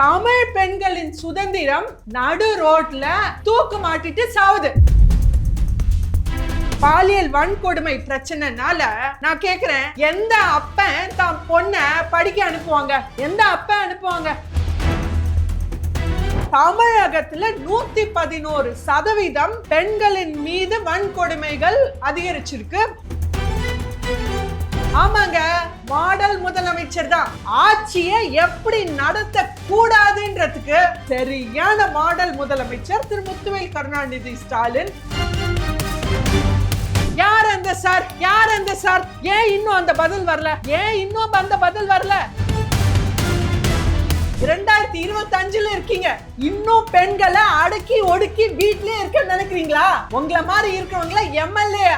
தமிழ் பெண்களின் சுதந்திரம் நடு ரோட்ல தூக்கு மாட்டிட்டு சாவுது. பாலியல் வன்கொடுமை பிரச்சனைனால நான் கேக்குறேன் எந்த அப்பன் தான் பொண்ண படிக்க அனுப்புவாங்க? எந்த அப்பன் அனுப்புவாங்க? தமிழகத்துல நூத்தி பதினோரு சதவீதம் பெண்களின் மீது வன்கொடுமைகள் அதிகரிச்சிருக்கு. ஆமாங்க மாடல் முதலமைச்சர் தான் ஆட்சியை எப்படி நடத்த கூடாதுன்றதுக்கு சரியான மாடல் முதலமைச்சர் திரு முத்துவேல் கருணாநிதி ஸ்டாலின். யார் அந்த சார்? யார் அந்த சார்? ஏன் இன்னும் அந்த பதில் வரல? ஏன் இன்னும் அந்த பதில் வரல? இரண்டாயிரத்தி இருபத்தி அஞ்சுல இருக்கீங்க. இன்னும் பெண்களை அடக்கி ஒடுக்கி வீட்லயே இருக்க நினைக்கிறீங்களா? உங்களை மாதிரி இருக்கிறவங்கள MLA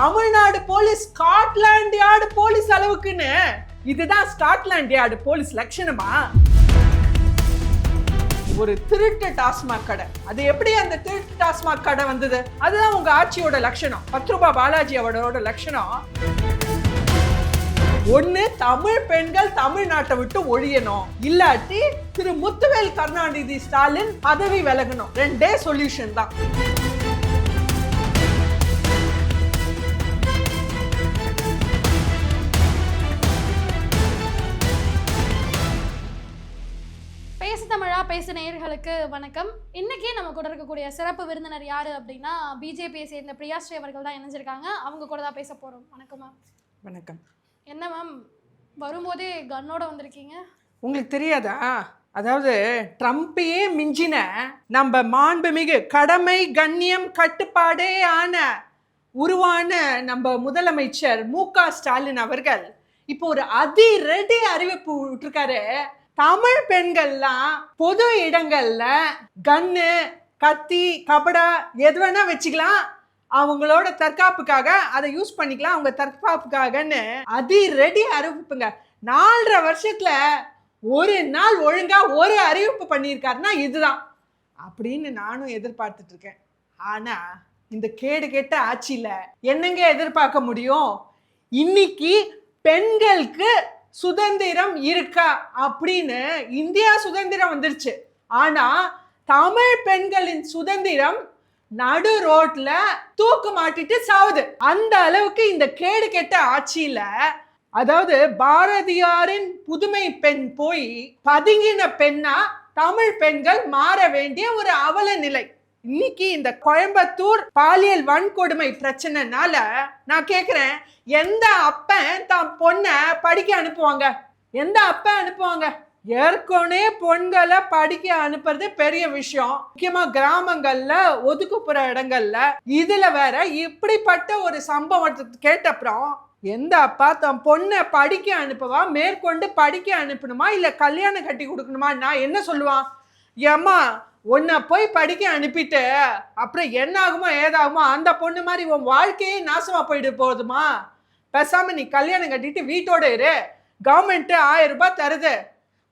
Tamil Nadu police Scotland Yard police அளவுக்குன்னு? இதுதான் ஸ்காட்லாண்ட் யார்டு போலீஸ் லட்சணமா? ஒரு திருட்டு டாஸ்மாக் கடை. அது எப்படி அந்த திருட்டு டாஸ்மாக் கடை வந்தது? அதுதான் உங்க ஆட்சியோட லட்சணம். பத்து ரூபாய் பாலாஜி அவரோட லட்சணம். ஒண்ணு தமிழ் பெண்கள் தமிழ்நாட்டை விட்டு ஒழியணும். இல்லாட்டி திரு முத்துவேல் கருணாநிதி ஸ்டாலின் பதவி விலகணும். ரெண்டே சொல்யூஷன் தான். பேசு நேயர்களுக்கு வணக்கம். இன்னைக்கு நம்ம கூட இருக்கக்கூடிய சிறப்பு விருந்தினர் யாரு அப்படின்னா பிஜேபியை சேர்ந்த பிரியாஸ்ரீ அவர்கள் தான் இணைஞ்சிருக்காங்க. அவங்க கூட தான் பேச போறோம். வணக்கம் மேம் வணக்கம். என்ன மேம் வரும்போதே கன்னோட வந்திருக்கீங்க? உங்களுக்கு தெரியாதா? அதாவது ட்ரம்ப்பையே மிஞ்சின நம்ம மாண்புமிகு கடமை கண்ணியம் கட்டுப்பாடே ஆன உருவான நம்ம முதலமைச்சர் மு க ஸ்டாலின் அவர்கள் இப்போ ஒரு அதிரடி அறிவிப்பு விட்டுருக்காரு. தமிழ் பெண்கள்லாம் பொது இடங்கள்ல கன்னு கத்தி கபடா எது வேணா வச்சுக்கலாம். அவங்களோட தற்காப்புக்காக அதை யூஸ் பண்ணிக்கலாம். அவங்க தற்காப்புக்காகன்னு அதி ரெடி அறிவிப்புங்க. நாலரை வருஷத்துல ஒரு நாள் ஒழுங்கா ஒரு அறிவிப்பு பண்ணியிருக்காருன்னா இதுதான். அப்படின்னு நானும் எதிர்பார்த்துட்டு இருக்கேன். ஆனா இந்த கேடு கெட்ட ஆட்சியில என்னங்க எதிர்பார்க்க முடியும்? இன்னைக்கு பெண்களுக்கு சுதந்திரம் இருக்கா அப்படின்னு இந்தியா சுதந்திரம் வந்துருச்சு. ஆனால் தமிழ் பெண்களின் சுதந்திரம் நடு ரோட்ல தூக்கு மாட்டிட்டு சாவுது. அந்த அளவுக்கு இந்த கேடு கெட்ட ஆட்சியில அதாவது பாரதியாரின் புதுமை பெண் போய் பதுங்கின பெண்ணா தமிழ் பெண்கள் மாற வேண்டிய ஒரு அவல நிலை. இன்னைக்கு இந்த கோயம்புத்தூர் பாலியல் வன்கொடுமை பிரச்சனைனால நான் கேட்குறேன் எந்த அப்பன் தான் பொண்ணை படிக்க அனுப்புவாங்க? எந்த அப்பன் அனுப்புவாங்க? ஏற்கனவே பெண்களை படிக்க அனுப்புறது பெரிய விஷயம். முக்கியமா கிராமங்கள்ல ஒதுக்குப்புற இடங்கள்ல இதுல வேற இப்படிப்பட்ட ஒரு சம்பவத்தை கேட்டப்புறம் எந்த அப்பா தன் பொண்ணை படிக்க அனுப்பவா? மேற்கொண்டு படிக்க அனுப்பணுமா? இல்ல கல்யாணம் கட்டி கொடுக்கணுமா? நான் என்ன சொல்லுவான்? ஏம்மா உன்னை போய் படிக்க அனுப்பிட்டு அப்புறம் என்ன ஆகுமோ ஏதாகுமோ அந்த பொண்ணு மாதிரி உன் வாழ்க்கையே நாசமாக போயிட்டு போகுதுமா? பேசாம நீ கல்யாணம் கட்டிட்டு வீட்டோட இரு. கவர்மெண்ட்டு ஆயிரம் ரூபாய் தருது.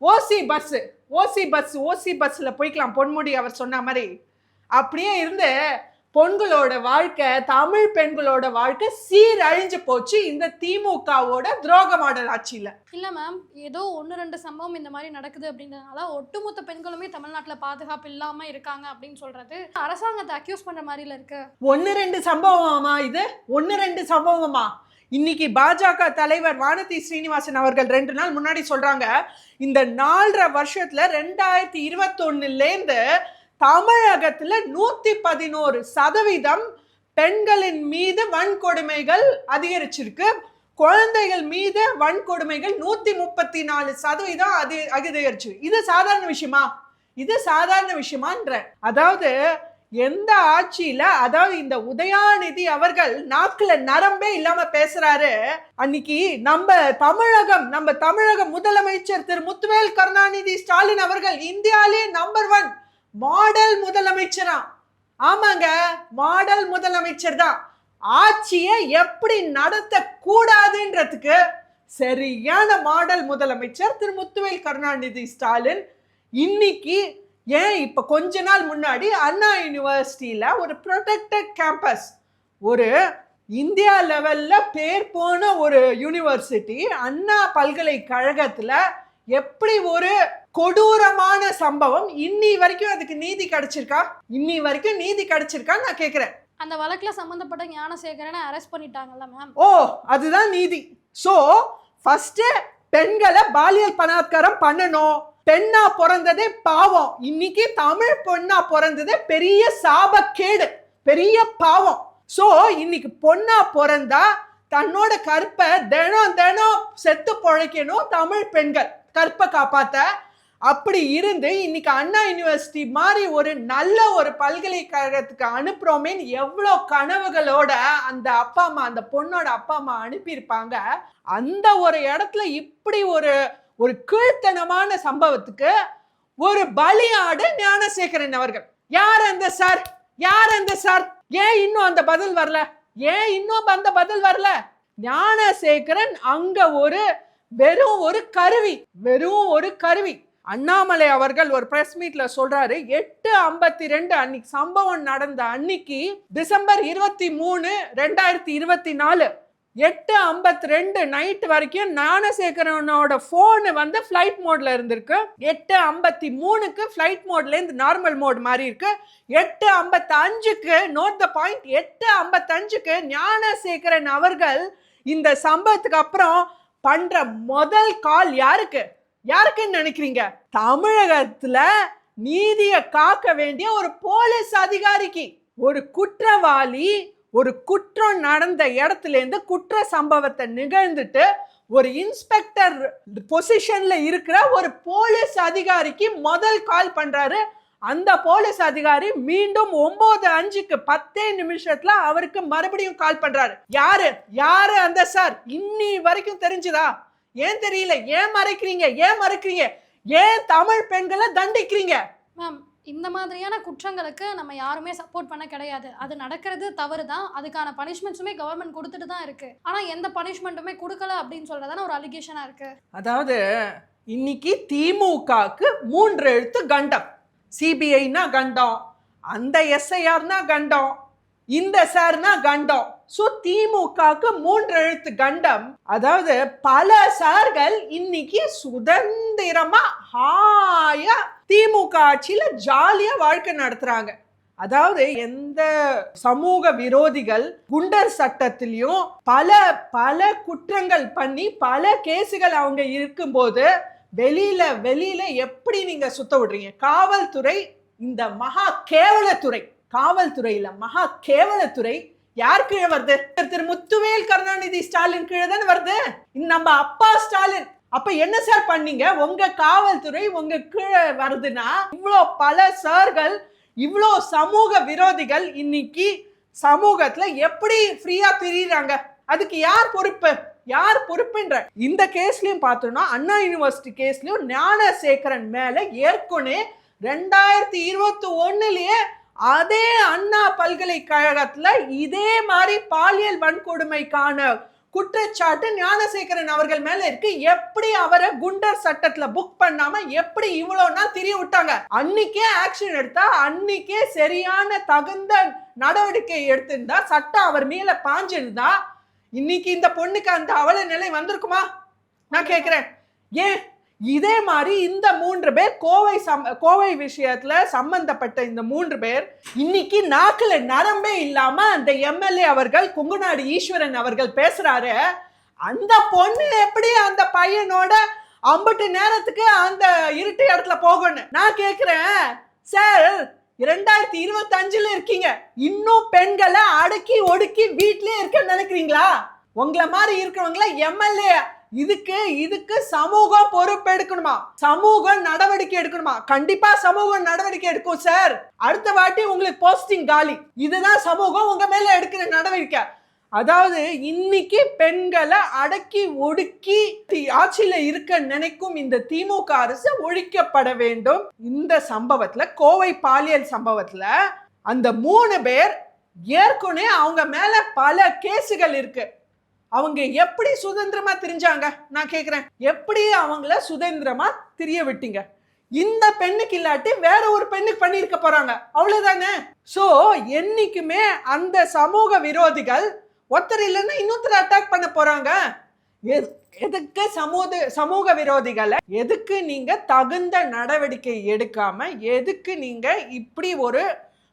ஓசி பஸ்ஸு ஓசி பஸ் ஓசி பஸ்ஸில் போய்க்கலாம் பொன்முடி அவர் சொன்ன மாதிரி. அப்படியே இருந்து பெண்களோட வாழ்க்கை தமிழ் பெண்களோட வாழ்க்கை சீரழிஞ்சு போச்சு இந்த திமுகவோட துரோக மாடல் ஆட்சியில இல்ல மேம் ஏதோ ஒன்று ரெண்டு சம்பவம் இந்த மாதிரி நடக்குது அப்படின்றதுனால ஒட்டுமொத்த பெண்களுமே தமிழ்நாட்டில் பாதுகாப்பு இல்லாம இருக்காங்க அப்படின்னு சொல்றது. அரசாங்கத்தை அக்யூஸ் பண்ற மாதிரில இருக்கு. ஒன்று ரெண்டு சம்பவமா இது? ஒன்று ரெண்டு சம்பவமா? இன்னைக்கு பாஜக தலைவர் வானதி ஸ்ரீனிவாசன் அவர்கள் ரெண்டு நாள் முன்னாடி சொல்றாங்க இந்த நாலரை வருஷத்துல ரெண்டாயிரத்தி இருபத்தொன்னுலேருந்து தமிழகத்துல நூத்தி பதினோரு சதவீதம் பெண்களின் மீது வன்கொடுமைகள் அதிகரிச்சிருக்கு. குழந்தைகள் மீது வன்கொடுமைகள் நூத்தி முப்பத்தி நாலு சதவீதம் அதி அதிகரிச்சு. இது சாதாரண விஷயமா? இது சாதாரண விஷயமான்ற. அதாவது எந்த ஆட்சியில அதாவது இந்த உதயாநிதி அவர்கள் நாக்குல நரம்பே இல்லாம பேசுறாரு அன்னைக்கு நம்ம தமிழகம் நம்ம தமிழக முதலமைச்சர் திரு முத்துவேல் கருணாநிதி ஸ்டாலின் அவர்கள் இந்தியாலே நம்பர் ஒன் மாடல் முதலமைச்சரா? ஆமாங்க மாடல் முதலமைச்சர் தான் ஆட்சியை எப்படி நடத்த கூடாதுன்றதுக்கு சரியான மாடல் முதலமைச்சர் திரு. முத்துவேல் கருணாநிதி ஸ்டாலின் இன்னைக்கு ஏன் இப்போ கொஞ்ச நாள் முன்னாடி அண்ணா யூனிவர்சிட்டியில் ஒரு ப்ரொடெக்டட் கேம்பஸ் ஒரு இந்தியா லெவல்ல பேர் போன ஒரு யூனிவர்சிட்டி அண்ணா பல்கலைக்கழகத்துல எப்படி ஒரு கொடூரமான சம்பவம். இன்னி வரைக்கும் அதுக்கு நீதி கிடைச்சிருக்கா? இன்னி வரைக்கும் நீதி கிடைச்சிருக்கா நான் கேக்குறேன். அந்த வழக்குல சம்பந்தப்பட்ட ஞானசேகரனை அரெஸ்ட் பண்ணிட்டாங்கல்ல மேம் ஓ அதுதான் நீதி. சோ ஃபர்ஸ்ட் பெண்களை பாலியல் பலாத்காரம் பண்ணணும். பெண்ணா பிறந்ததே பாவம். இன்னைக்கு தமிழ் பொண்ணா பிறந்ததே பெரிய சாபக்கேடு பெரிய பாவம். சோ இன்னைக்கு பொண்ணா பிறந்தா தன்னோட கற்பை தினம் தினம் செத்து பொழைக்கணும் தமிழ் பெண்கள். கற்பை காப்பாத்த அப்படி இருந்து இன்னைக்கு அண்ணா யூனிவர்சிட்டி மாதிரி ஒரு நல்ல ஒரு பல்கலைக்கழகத்துக்கு அனுப்புறோமேன்னு எவ்வளோ கனவுகளோட அந்த அப்பா அம்மா அந்த பொண்ணோட அப்பா அம்மா அனுப்பியிருப்பாங்க. அந்த ஒரு இடத்துல இப்படி ஒரு ஒரு கீழ்த்தனமான சம்பவத்துக்கு ஒரு பலியாடு ஞானசேகரன் அவர்கள். யார் அந்த சார்? யார் அந்த சார்? ஏன் இன்னும் அந்த பதில் வரல? ஏன் இன்னும் அந்த பதில் வரல? ஞானசேகரன் அங்க ஒரு வெறும் ஒரு கருவி வெறும் ஒரு கருவி. அண்ணாமலை அவர்கள் ஒரு பிரஸ் மீட்ல சொல்றாரு எட்டு ஐம்பத்தி ரெண்டு அன்னைக்கு சம்பவம் நடந்த அன்னைக்கு டிசம்பர் இருபத்தி மூணு ரெண்டாயிரத்தி இருபத்தி நாலு எட்டு ஐம்பத்தி ரெண்டு நைட் வரைக்கும் ஞானசேகரனோட ஃபோனு வந்து ஃப்ளைட் மோட்ல இருந்திருக்கு. எட்டு ஐம்பத்தி மூணுக்கு ஃப்ளைட் மோட்ல இருந்து நார்மல் மோட் மாதிரி இருக்கு. எட்டு ஐம்பத்தி அஞ்சுக்கு நோட் த பாயிண்ட் எட்டு ஐம்பத்தஞ்சுக்கு ஞானசேகரன் அவர்கள் இந்த சம்பவத்துக்கு அப்புறம் பண்ற முதல் கால் யாருக்கு? யாருக்குன்னு நினைக்கிறீங்க? தமிழகத்துல நீதியை காக்க வேண்டிய ஒரு போலீஸ் அதிகாரிக்கு. ஒரு குற்றவாளி ஒரு குற்றம் நடந்த இடத்துல இருந்து குற்ற சம்பவத்தை நிகழ்ந்துட்டு ஒரு இன்ஸ்பெக்டர் பொசிஷன்ல இருக்கிற ஒரு போலீஸ் அதிகாரிக்கு முதல் கால் பண்றாரு. அந்த போலீஸ் அதிகாரி மீண்டும் ஒன்பது அஞ்சுக்கு பத்தே நிமிஷத்துல அவருக்கு மறுபடியும் கால் பண்றாரு. யாரு? யாரு அந்த சார்? இன்னி வரைக்கும் தெரிஞ்சுதா? ஏன் தெரியல? ஏன் மறைக்கிறீங்க? ஏன் மறைக்கிறீங்க? ஏன் தமிழ் பெண்களை தண்டிக்கிறீங்க? மேம் இந்த மாதிரியான குற்றங்களுக்கு நம்ம யாருமே சப்போர்ட் பண்ண கிடையாது. அது நடக்கிறது தவறு தான் அதுக்கான பனிஷ்மெண்ட்ஸுமே கவர்மெண்ட் கொடுத்துட்டு தான் இருக்கு. ஆனா எந்த பனிஷ்மெண்ட்டுமே கொடுக்கல அப்படின்னு சொல்றதான ஒரு அலிகேஷனா இருக்கு. அதாவது இன்னைக்கு திமுகக்கு மூன்று எழுத்து கண்டம். சிபிஐனா கண்டம். அந்த எஸ்ஐஆர்னா கண்டம். இந்த சார்னா கண்டம். ஸோ திமுகவுக்கு மூன்று எழுத்து கண்டம். அதாவது பல சார்கள் இன்னைக்கு சுதந்திரமா ஹாயா திமுக ஆட்சியில ஜாலியா வாழ்க்கை நடத்துறாங்க. அதாவது எந்த சமூக விரோதிகள் குண்டர் சட்டத்திலையும் பல பல குற்றங்கள் பண்ணி பல கேசுகள் அவங்க இருக்கும்போது வெளியில வெளியில எப்படி நீங்க சுத்த விடுறீங்க? காவல்துறை இந்த மகா கேவலத்துறை. காவல்துறையில் மகா கேவலத்துறை யார் கீழே வருது? திரு முத்துவேல் கருணாநிதி ஸ்டாலின் கீழே தானே வருது. நம்ம அப்பா ஸ்டாலின். அப்ப என்ன சார் பண்ணீங்க? உங்க காவல்துறை உங்க கீழே வருதுன்னா இவ்வளோ பல சார்கள் இவ்வளோ சமூக விரோதிகள் இன்னைக்கு சமூகத்துல எப்படி ஃப்ரீயா பிரியுறாங்க அதுக்கு யார் பொறுப்பு? யார் பொறுப்புன்ற? இந்த கேஸ்லயும் பார்த்தோம்னா அண்ணா யூனிவர்சிட்டி கேஸ்லயும் ஞானசேகரன் மேல ஏற்கனவே ரெண்டாயிரத்தி இருபத்தி ஒன்னுலயே அதே அண்ணா பல்கலைக்கழகத்துல இதே மாதிரி பாலியல் வன்கொடுமைக்கான குற்றச்சாட்டு ஞானசேகரன் அவர்கள் மேல இருக்கு. எப்படி அவரை குண்டர் சட்டத்துல புக் பண்ணாம எப்படி இவ்வளவு நாள் திரிய விட்டாங்க? அன்னைக்கே ஆக்ஷன் எடுத்தா அன்னைக்கே சரியான தகுந்த நடவடிக்கை எடுத்திருந்தா சட்டம் அவர் மேல பாஞ்சிருந்தா இன்னைக்கு இந்த பொண்ணுக்கு அந்த அவல நிலை வந்திருக்குமா? நான் கேக்குறேன். ஏன்? இதே மாதிரி இந்த மூன்று பேர் கோவை சம் கோவை விஷயத்துல சம்பந்தப்பட்ட இந்த மூன்று பேர் இன்னைக்கு நாக்குல நரம்பே இல்லாம அந்த எம்எல்ஏ அவர்கள் கொங்குநாடு ஈஸ்வரன் அவர்கள் பேசுறாரு. அந்த பொண்ணு எப்படி அந்த பையனோட அம்பட்டு நேரத்துக்கு அந்த இருட்டு இடத்துல போகணும் நான் கேக்குறேன். சார் இரண்டாயிரத்தி இருபத்தி அஞ்சுல இருக்கீங்க. இன்னும் பெண்களை அடக்கி ஒடுக்கி வீட்லயே இருக்க நினைக்கிறீங்களா? உங்களை மாதிரி இருக்கிறவங்கள எம்எல்ஏ இதுக்கு இதுக்கு சமூகம் பொறுப்பு எடுக்கணுமா? சமூகம் நடவடிக்கை எடுக்கணுமா? கண்டிப்பா சமூகம் நடவடிக்கை எடுக்கும் சார் அடுத்த வாட்டி உங்களுக்கு போஸ்டிங் காலி. இதுதான் சமூகம் உங்க மேல எடுக்கிற நடவடிக்கை. அதாவது இன்னைக்கு பெண்களை அடக்கி ஒடுக்கி ஆட்சியில இருக்க நினைக்கும் இந்த திமுக அரசு ஒழிக்கப்பட வேண்டும். இந்த சம்பவத்துல கோவை பாலியல் சம்பவத்துல அந்த மூணு பேர் ஏற்கனவே அவங்க மேல பல கேசுகள் இருக்கு. அவங்க எப்படி சுதந்திரமா தெரிஞ்சாங்க? நான் கேட்குறேன் எப்படி அவங்கள சுதந்திரமா திரிய விட்டீங்க? இந்த பெண்ணுக்கு இல்லாட்டி வேற ஒரு பெண்ணுக்கு பண்ணியிருக்க போறாங்க. அவ்வளவுதானே? ஸோ என்னைக்குமே அந்த சமூக விரோதிகள் ஒருத்தர் இல்லைன்னா இன்னொருத்தர் அட்டாக் பண்ண போறாங்க. எதுக்கு சமூக சமூக விரோதிகளை? எதுக்கு நீங்க தகுந்த நடவடிக்கை எடுக்காம எதுக்கு நீங்க இப்படி ஒரு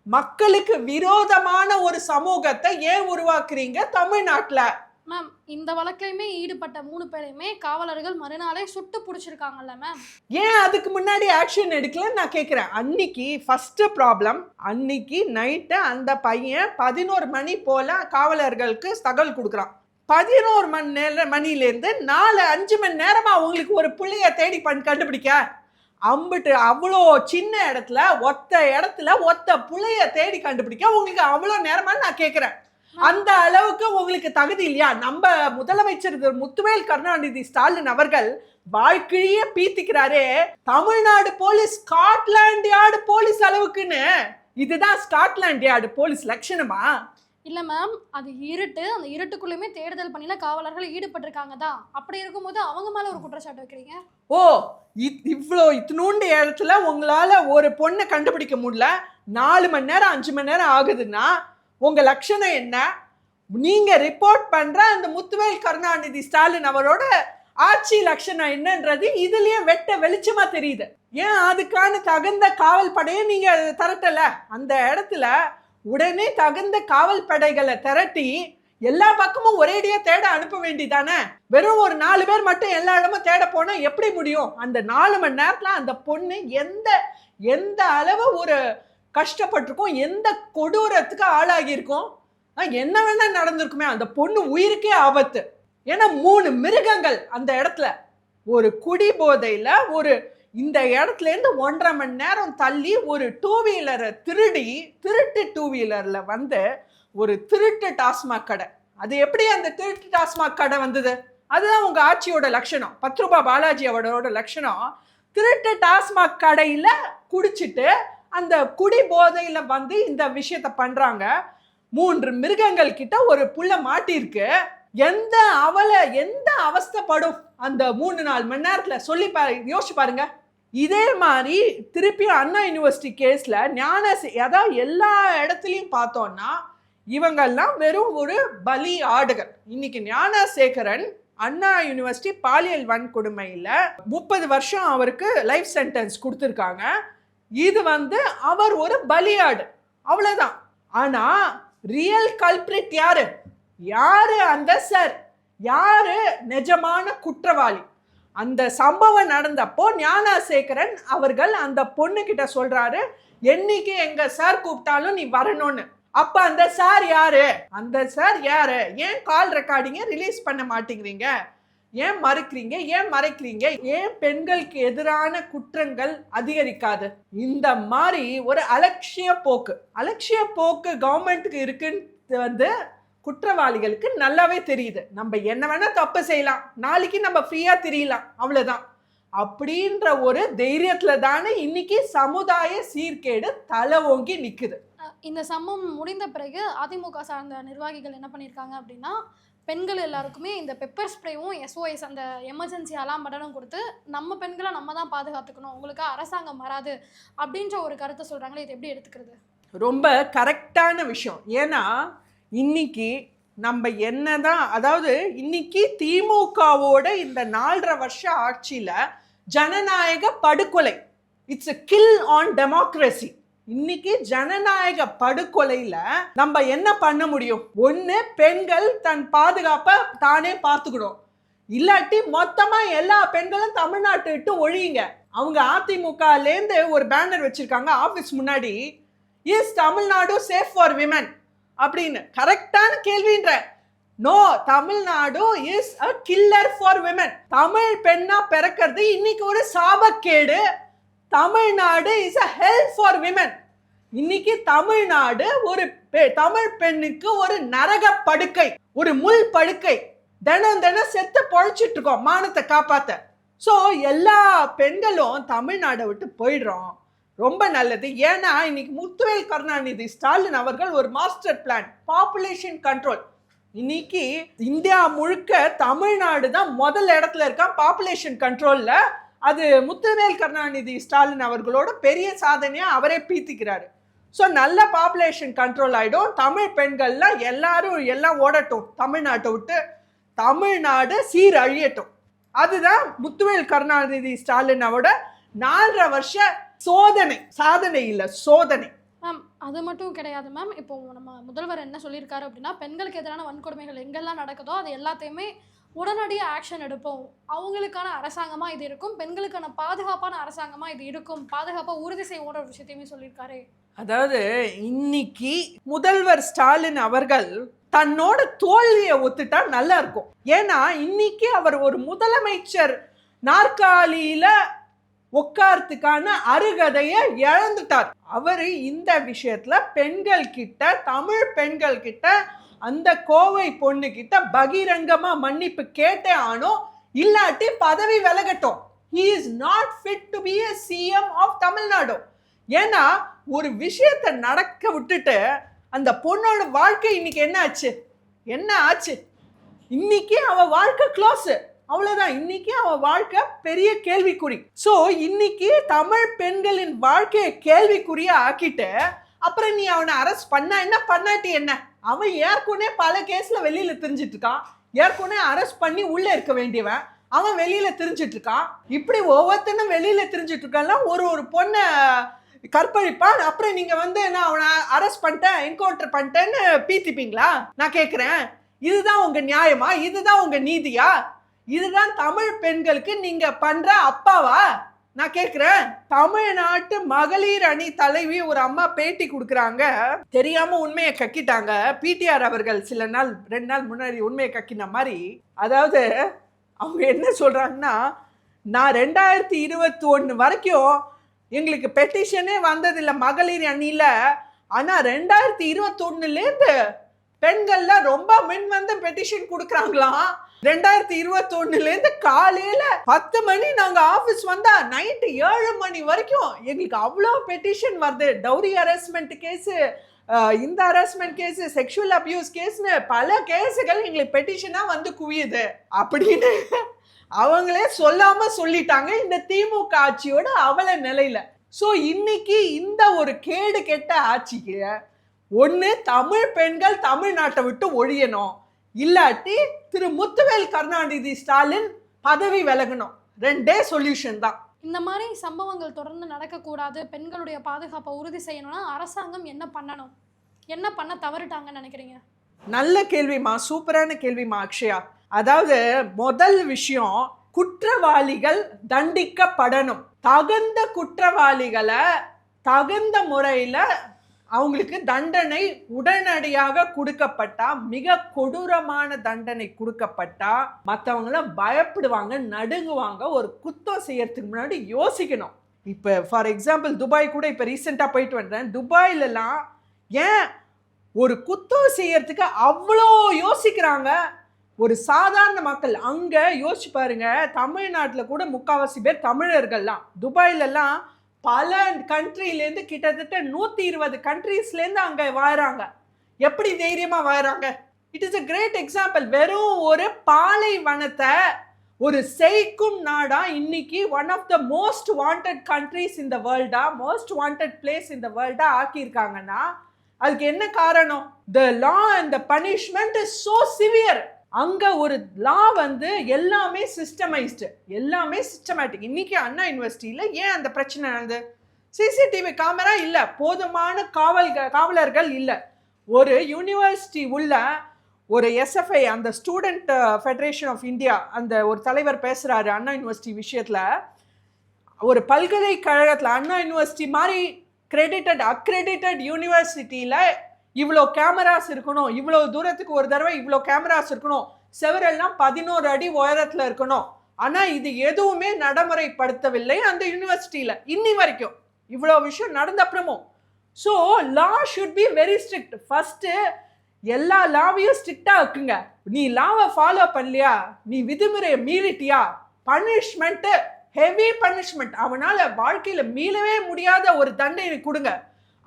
மக்களுக்கு விரோதமான ஒரு சமூகத்தை ஏன் உருவாக்குறீங்க தமிழ்நாட்டில்? மேம் இந்த வழக்கிலையுமே ஈடுபட்ட மூணு பேரையுமே காவலர்கள் மறுநாளே சுட்டு பிடிச்சிருக்காங்கல்ல மேம் ஏன் அதுக்கு முன்னாடி ஆக்ஷன் எடுக்கலன்னு நான் கேட்குறேன் அன்னைக்கு ஃபர்ஸ்ட் ப்ராப்ளம் அன்னைக்கு நைட்டு அந்த பையன் பதினோரு மணி போல காவலர்களுக்கு தகவல் கொடுக்குறான். பதினோரு மணி நேரம் மணிலேருந்து நாலு அஞ்சு மணி நேரமாக அவங்களுக்கு ஒரு பிள்ளைய தேடி பண் கண்டுபிடிக்க? அம்பிட்டு அவ்வளோ சின்ன இடத்துல ஒத்த இடத்துல ஒத்த பிள்ளைய தேடி கண்டுபிடிக்க உங்களுக்கு அவ்வளோ நேரமா நான் கேட்குறேன் அந்த அளவுக்கு உங்களுக்கு தகுதி இல்லையா? நம்ம முதலமைச்சர் முத்துவேல் கருணாநிதி ஸ்டாலின் அவர்கள் வாழ்க்கையே பீத்திக்கிறாரே. Tamil Nadu police Scotland Yard police அளவுக்குன்னு. இதுதான் ஸ்காட்லாண்ட் யார்டு போலீஸ் லட்சணமா? இல்ல மேம் அது இருட்டு அந்த இருட்டுக்குள்ளேயுமே தேடுதல் பண்ணில காவலர்கள் ஈடுபட்டிருக்காங்க தான். அப்படி இருக்கும்போது அவங்க மேல ஒரு குற்றச்சாட்டு வைக்கிறீங்க? ஓ இவ்வளோ இத்தினூண்டு இடத்துல உங்களால ஒரு பொண்ணை கண்டுபிடிக்க முடியல. நாலு மணி நேரம் அஞ்சு மணி நேரம் ஆகுதுன்னா உங்கள் லட்சணம் என்ன? நீங்கள் ரிப்போர்ட் பண்ணுற அந்த முத்துவேல் கருணாநிதி ஸ்டாலின் அவரோட ஆட்சி லட்சணம் என்னன்றது இதுலயே வெட்ட வெளிச்சமா தெரியுது. ஏன் அதுக்கான தகுந்த காவல் படையை நீங்க திரட்டல? அந்த இடத்துல உடனே தகுந்த காவல் படைகளை திரட்டி எல்லா பக்கமும் ஒரேடியா தேட அனுப்ப வேண்டிதானே? வெறும் ஒரு நாலு பேர் மட்டும் எல்லா இடமும் தேட போனா எப்படி முடியும்? அந்த நாலு மணி நேரத்துல அந்த பொண்ணு எந்த எந்த அளவு ஒரு கஷ்டப்பட்டிருக்கும். எந்த கொடூரத்துக்கு ஆளாகியிருக்கோம்? என்ன வேணால் நடந்திருக்குமே. அந்த பொண்ணு உயிருக்கே ஆபத்து. ஏன்னா மூணு மிருகங்கள் அந்த இடத்துல. ஒரு குடி போதையில் ஒரு இந்த இடத்துல இருந்து ஒன்றரை மணி நேரம் தள்ளி ஒரு டூ வீலரை திருடி திருட்டு டூ வீலரில் வந்து ஒரு திருட்டு டாஸ்மாக் கடை. அது எப்படி அந்த திருட்டு டாஸ்மாக் கடை வந்தது? அதுதான் உங்கள் ஆட்சியோட லட்சணம். பத்து ரூபாய் பாலாஜி அவரோட லட்சணம். திருட்டு டாஸ்மாக் கடையில் குடிச்சிட்டு அந்த குடி போதையில் வந்து இந்த விஷயத்த பண்ணுறாங்க மூன்று மிருகங்கள் கிட்ட ஒரு புள்ள மாட்டிருக்கு எந்த அவலை எந்த அவஸ்தைப்படும்? அந்த மூணு நாலு மணி நேரத்தில் சொல்லி பா யோசிச்சு பாருங்க. இதே மாதிரி திருப்பியும் அண்ணா யூனிவர்சிட்டி கேஸில் ஞான அதான் அதாவது எல்லா இடத்துலையும் பார்த்தோன்னா இவங்கெல்லாம் வெறும் ஒரு பலி ஆடுகள். இன்னைக்கு ஞானசேகரன் அண்ணா யூனிவர்சிட்டி பாலியல் வன்கொடுமையில் முப்பது வருஷம் அவருக்கு லைஃப் சென்டென்ஸ் கொடுத்துருக்காங்க. இது வந்து அவர் ஒரு பலியாடு. அவ்வளோதான் ஆனால் ரியல் கல்பிரிட் யாரு? யாரு அந்த சார் யாரு நிஜமான குற்றவாளி? அந்த சம்பவம் நடந்தப்போ ஞானசேகரன் அவர்கள் அந்த பொண்ணு கிட்ட சொல்றாரு என்னைக்கு எங்க சார் கூப்பிட்டாலும் நீ வரணும்னு. அப்ப அந்த சார் யாரு? அந்த சார் யாரு? ஏன் கால் ரெக்கார்டிங்க ரிலீஸ் பண்ண மாட்டேங்கிறீங்க? ஏன் மறுக்கிறீங்க? ஏன் மறைக்கிறீங்க? ஏன் பெண்களுக்கு எதிரான குற்றங்கள் அதிகரிக்காது? இந்த மாதிரி ஒரு அலட்சிய போக்கு. அலட்சிய போக்கு கவர்மெண்ட்டுக்கு இருக்குன்னு வந்து குற்றவாளிகளுக்கு நல்லாவே தெரியுது. நம்ம என்ன வேணா தப்பு செய்யலாம். நாளைக்கு நம்ம ஃப்ரீயாக தெரியலாம். அவ்வளோதான் அப்படின்ற ஒரு தைரியத்தில் தானே இன்னைக்கு சமுதாய சீர்கேடு தலை ஓங்கி நிற்குது இந்த சம்பவம் முடிந்த பிறகு அதிமுக சார்ந்த நிர்வாகிகள் என்ன பண்ணியிருக்காங்க அப்படின்னா பெண்கள் எல்லாருக்குமே இந்த பெப்பர் ஸ்ப்ரேவும் எஸ்ஓஎஸ் அந்த எமர்ஜென்சி அலாம் பட்டனும் கொடுத்து நம்ம பெண்களை நம்ம தான் பாதுகாத்துக்கணும். உங்களுக்கு அரசாங்கம் வராது அப்படின்ற ஒரு கருத்தை சொல்கிறாங்களே இது எப்படி எடுத்துக்கிறது? ரொம்ப கரெக்டான விஷயம். ஏன்னா இன்னைக்கு நம்ம என்னதான் அதாவது இன்னைக்கு திமுகவோட இந்த நாலரை வருஷ ஆட்சியில் ஜனநாயக படுகொலை. It's a kill on democracy இன்னைக்கு ஜனநாயக படுகொலையில நம்ம என்ன பண்ண முடியும்? ஒன்று பெண்கள் தன் பாதுகாப்பை தானே பார்த்துக்கணும். இல்லாட்டி மொத்தமா எல்லா பெண்களும் தமிழ்நாட்டை விட்டு ஒழியுங்க. அவங்க அதிமுகலேருந்து ஒரு பேனர் வச்சிருக்காங்க ஆஃபீஸ் முன்னாடி. Is Tamil Nadu safe for women அப்படின்னு. கரெக்டான கேள்வின்ற. No Tamil Nadu is a killer for women Tamil பெண்ணா பிறக்கிறது இன்னைக்கு ஒரு சாபக்கேடு. Tamil Nadu is a help for women இன்னைக்கு தமிழ்நாடு ஒரு பெ- தமிழ் பெண்ணுக்கு ஒரு நரக படுக்கை ஒரு முள் படுக்கை. தினம் தினம் செத்து பொழைச்சிட்டு இருக்கோம் மானத்தை காப்பாத்த. ஸோ எல்லா பெண்களும் தமிழ்நாடை விட்டு போயிடுறோம். ரொம்ப நல்லது. ஏன்னா இன்னைக்கு முத்துவேல் கருணாநிதி ஸ்டாலின் அவர்கள் ஒரு மாஸ்டர் பிளான் பாப்புலேஷன் கண்ட்ரோல் இன்னைக்கு இந்தியா முழுக்க தமிழ்நாடு தான் முதல் இடத்துல இருக்கான் பாப்புலேஷன் கண்ட்ரோலில் அது முத்துவேல் கருணாநிதி ஸ்டாலின் அவர்களோட பெரிய சாதனையாக அவரே பீத்திக்கிறாரு. ஸோ நல்ல பாப்புலேஷன் கண்ட்ரோல் ஆகிடும் தமிழ் பெண்கள்லாம் எல்லாரும் எல்லாம் ஓடட்டும். தமிழ்நாட்டை விட்டு தமிழ்நாடு சீரழியட்டும். அதுதான் முத்துவேல் கருணாநிதி ஸ்டாலினோட நாலரை வருஷ சோதனை. சாதனை இல்லை சோதனை. மேம் அது மட்டும் கிடையாது மேம் இப்போ நம்ம முதல்வர் என்ன சொல்லியிருக்காரு அப்படின்னா பெண்களுக்கு எதிரான வன்கொடுமைகள் எங்கெல்லாம் நடக்குதோ அது எல்லாத்தையுமே உடனடியாக ஆக்ஷன் எடுப்போம். அவங்களுக்கான அரசாங்கமாக இது இருக்கும். பெண்களுக்கான பாதுகாப்பான அரசாங்கமாக இது இருக்கும். பாதுகாப்பாக உறுதி செய்வோன்ற ஒரு விஷயத்தையுமே சொல்லியிருக்காரு. அதாவது இன்னைக்கு முதல்வர் ஸ்டாலின் அவர்கள் தன்னோட தோல்வியை ஒத்துட்டா நல்லா இருக்கும். ஏன்னா இன்னைக்கு அவர் ஒரு முதலமைச்சர் நாற்காலியில உட்கார்த்துக்கான அருகதையை இழந்துட்டார். அவரு இந்த விஷயத்துல பெண்கள் கிட்ட தமிழ் பெண்கள் கிட்ட அந்த கோவை பொண்ணு கிட்ட பகிரங்கமா மன்னிப்பு கேட்டே ஆனோ இல்லாட்டி பதவி விலகட்டும். He is not fit to be a CM of Tamil Nadu ஏன்னா ஒரு விஷயத்தை நடக்க விட்டுட்டு அந்த பொண்ணோட வாழ்க்கை இன்னைக்கு என்ன ஆச்சு? என்ன ஆச்சு? இன்னைக்கு அவ வாழ்க்கை க்ளோஸு அவ்வளோதான் இன்னைக்கு அவன் வாழ்க்கை பெரிய கேள்விக்குறி. ஸோ இன்னைக்கு தமிழ் பெண்களின் வாழ்க்கையை கேள்விக்குறியா ஆக்கிட்டு அப்புறம் நீ அவனை அரெஸ்ட் பண்ணா என்ன? பண்ணாட்டி என்ன? அவன் ஏற்கனவே பல கேஸ்ல வெளியில தெரிஞ்சிட்டு இருக்கான் ஏற்கனவே அரெஸ்ட் பண்ணி உள்ள இருக்க வேண்டியவன். அவன் வெளியில தெரிஞ்சிட்டு இருக்கான் இப்படி ஒவ்வொருத்தனும் வெளியில தெரிஞ்சிட்டு இருக்கான்ல ஒரு ஒரு பொண்ணை கற்பழிப்பான். அப்புறம் நீங்க வந்து நான் அவனை அரெஸ்ட் பண்ணிட்டேன் என்கவுண்டர் பண்ணிட்டேன்னு பீத்திப்பீங்களா? நான் கேட்குறேன் இதுதான் உங்க நியாயமா? இதுதான் உங்க நீதியா? இதுதான் தமிழ் பெண்களுக்கு நீங்க பண்ற அப்பாவா? நான் கேட்குறேன் தமிழ்நாட்டு மகளிர் அணி தலைவி ஒரு அம்மா பேட்டி கொடுக்குறாங்க. தெரியாம உண்மையை கக்கிட்டாங்க. பிடிஆர் அவர்கள் சில நாள் ரெண்டு நாள் முன்னாடி உண்மையை கக்கின மாதிரி. அதாவது அவங்க என்ன சொல்றாங்கன்னா நான் ரெண்டாயிரத்தி இருபத்தி ஒன்று வரைக்கும் எங்களுக்கு பெட்டிஷனே வந்ததில்லை மகளிர் அணியில். ஆனால் ரெண்டாயிரத்தி இருபத்தொன்னுலேருந்து பெண்கள்லாம் ரொம்ப மின் வந்து பெட்டிஷன் கொடுக்குறாங்களாம். ரெண்டாயிரத்தி இருபத்தொன்னுலேருந்து காலையில் பத்து மணி நாங்கள் ஆஃபீஸ் வந்தா நைட்டு ஏழு மணி வரைக்கும் எங்களுக்கு அவ்வளோ பெட்டிஷன் வருது. டவுரி அரேஸ்மெண்ட் கேஸு இந்த ஹராஸ்மெண்ட் கேஸ் செக்ஷுவல் அபியூஸ் கேஸ்னு பல கேஸுகள் எங்களுக்கு பெட்டிஷனாக வந்து குவியுது. அப்படின்னு அவங்களே சொல்லாம சொல்லிட்டாங்க. இந்த திமுக ஆட்சியோட அவல நிலையில. ஸோ இன்னைக்கு இந்த ஒரு கேடு கெட்ட ஆட்சிக்கு ஒன்று தமிழ் பெண்கள் தமிழ்நாட்டை விட்டு ஒழியணும். இல்லாட்டி திரு முத்துவேல் கருணாநிதி ஸ்டாலின் பதவி விலகணும். ரெண்டே சொல்யூஷன் தான். இந்த மாதிரி சம்பவங்கள் தொடர்ந்து நடக்கக்கூடாது. பெண்களுடைய பாதுகாப்பை உறுதி செய்யணும்னா அரசாங்கம் என்ன பண்ணணும்? என்ன பண்ண தவறிட்டாங்கன்னு நினைக்கிறீங்க? நல்ல கேள்விமா சூப்பரான கேள்விமா அக்ஷயா. அதாவது முதல் விஷயம் குற்றவாளிகள் தண்டிக்கப்படணும். தகுந்த குற்றவாளிகளை தகுந்த முறையில் அவங்களுக்கு தண்டனை உடனடியாக கொடுக்கப்பட்டா மிக கொடூரமான தண்டனை கொடுக்கப்பட்டா மற்றவங்கள பயப்படுவாங்க நடுங்குவாங்க ஒரு குத்தம் செய்யறதுக்கு முன்னாடி யோசிக்கணும். இப்போ ஃபார் எக்ஸாம்பிள் துபாய் கூட இப்போ ரீசெண்டாக போயிட்டு வந்தேன். துபாயிலலாம் ஏன் ஒரு குத்தம் செய்யறதுக்கு அவ்வளோ யோசிக்கிறாங்க? ஒரு சாதாரண மக்கள் அங்கே யோசிச்சு பாருங்க தமிழ்நாட்டில் கூட முக்கால்வாசி பேர் தமிழர்கள்லாம். துபாயிலலாம் பல கண்ட்ரிலேருந்து கிட்டத்தட்ட நூற்றி இருபது கண்ட்ரீஸ்லேருந்து அங்கே வாழறாங்க எப்படி தைரியமாக வாழறாங்க it is a great example வெறும் ஒரு பாலைவனத்தை ஒரு செய்க்கும் நாடா இன்னைக்கு one of the most wanted countries இந்த வேர்ல்டா மோஸ்ட் வாண்டட் பிளேஸ் இந்த வேர்ல்டா ஆக்கியிருக்காங்கன்னா அதுக்கு என்ன காரணம்? The law and the punishment is so severe அங்கே ஒரு லா வந்து எல்லாமே சிஸ்டமைஸ்டு எல்லாமே சிஸ்டமேட்டிக் இன்றைக்கி அண்ணா யூனிவர்சிட்டியில் ஏன் அந்த பிரச்சனை நடந்தது? சிசிடிவி கேமரா இல்லை போதுமான காவல் காவலர்கள் இல்லை. ஒரு யூனிவர்சிட்டி உள்ள ஒரு எஸ்எஃப்ஐ அந்த ஸ்டூடெண்ட் ஃபெடரேஷன் ஆஃப் இந்தியா அந்த ஒரு தலைவர் பேசுகிறாரு அண்ணா யூனிவர்சிட்டி விஷயத்தில். ஒரு பல்கலைக்கழகத்தில் அண்ணா யுனிவர்சிட்டி மாதிரி கிரெடிட்டட் அக்ரெடிட்டட் யூனிவர்சிட்டியில் இவ்வளோ கேமராஸ் இருக்கணும் இவ்வளோ தூரத்துக்கு ஒரு தடவை இவ்வளோ கேமராஸ் இருக்கணும். செவரெல்லாம் பதினோரு அடி உயரத்தில் இருக்கணும். ஆனால் இது எதுவுமே நடைமுறைப்படுத்தவில்லை அந்த யூனிவர்சிட்டியில் இன்னி வரைக்கும். இவ்வளோ விஷயம் நடந்த அப்புறமும். So law should be very strict first எல்லா லாவையும் ஸ்ட்ரிக்டாக இருக்குங்க. நீ லாவை ஃபாலோ பண்ணலையா? நீ விதிமுறையை மீறிட்டியா? பனிஷ்மெண்ட்டு ஹெவி பனிஷ்மெண்ட் அவனால் வாழ்க்கையில் மீளவே முடியாத ஒரு தண்டனை கொடுங்க.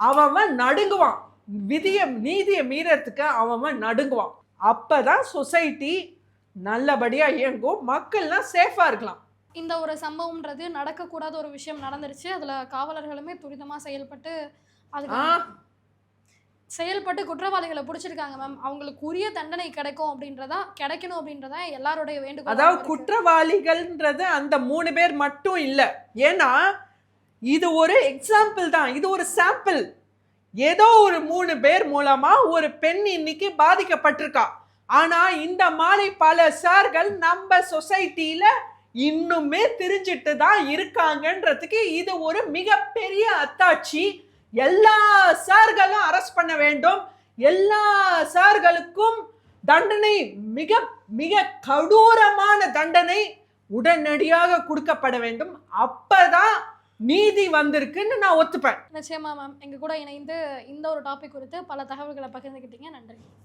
அவன் நடுங்குவான். விதியை நீதியை மீறறதுக்கு அவன் நடுங்குவான். அப்பதான் சொசைட்டி நல்லபடியா இயங்கும். மக்கள்லாம் சேஃபா இருக்கலாம். இந்த ஒரு சம்பவம்ன்றது நடக்கக்கூடாத ஒரு விஷயம் நடந்துருச்சு. அதில் காவலர்களுமே துரிதமாக செயல்பட்டு அதுக்கு ஆ. செயல்பட்டு குற்றவாளிகளை பிடிச்சிருக்காங்க மேம். அவங்களுக்கு உரிய தண்டனை கிடைக்கும் அப்படின்றதா கிடைக்கணும் அப்படின்றதா எல்லாருடைய வேண்டுகோள் அதாவது குற்றவாளிகள்ன்றது அந்த மூணு பேர் மட்டும் இல்லை. ஏன்னா இது ஒரு எக்ஸாம்பிள் தான். இது ஒரு சாம்பிள் ஏதோ ஒரு மூணு பேர் மூலமா ஒரு பெண் இன்னைக்கு பாதிக்கப்பட்டிருக்கா. ஆனா இந்த மாதிரி பல சார்கள் நம்ம சொசைட்டியில் இன்னுமே தெரிஞ்சிட்டு தான் இருக்காங்கன்றதுக்கு இது ஒரு மிகப்பெரிய அத்தாட்சி. எல்லா சார்களும் அரெஸ்ட் பண்ண வேண்டும். எல்லா சார்களுக்கும் தண்டனை மிக மிக கடூரமான தண்டனை உடனடியாக கொடுக்கப்பட வேண்டும். அப்பதான் நீதி வந்திருக்குன்னு நான் ஒத்துப்பேன். நிச்சயமா மேம் எங்க கூட இணைந்து இந்த ஒரு டாபிக் குறித்து பல தகவல்களை பகிர்ந்துக்கிட்டீங்க நன்றி.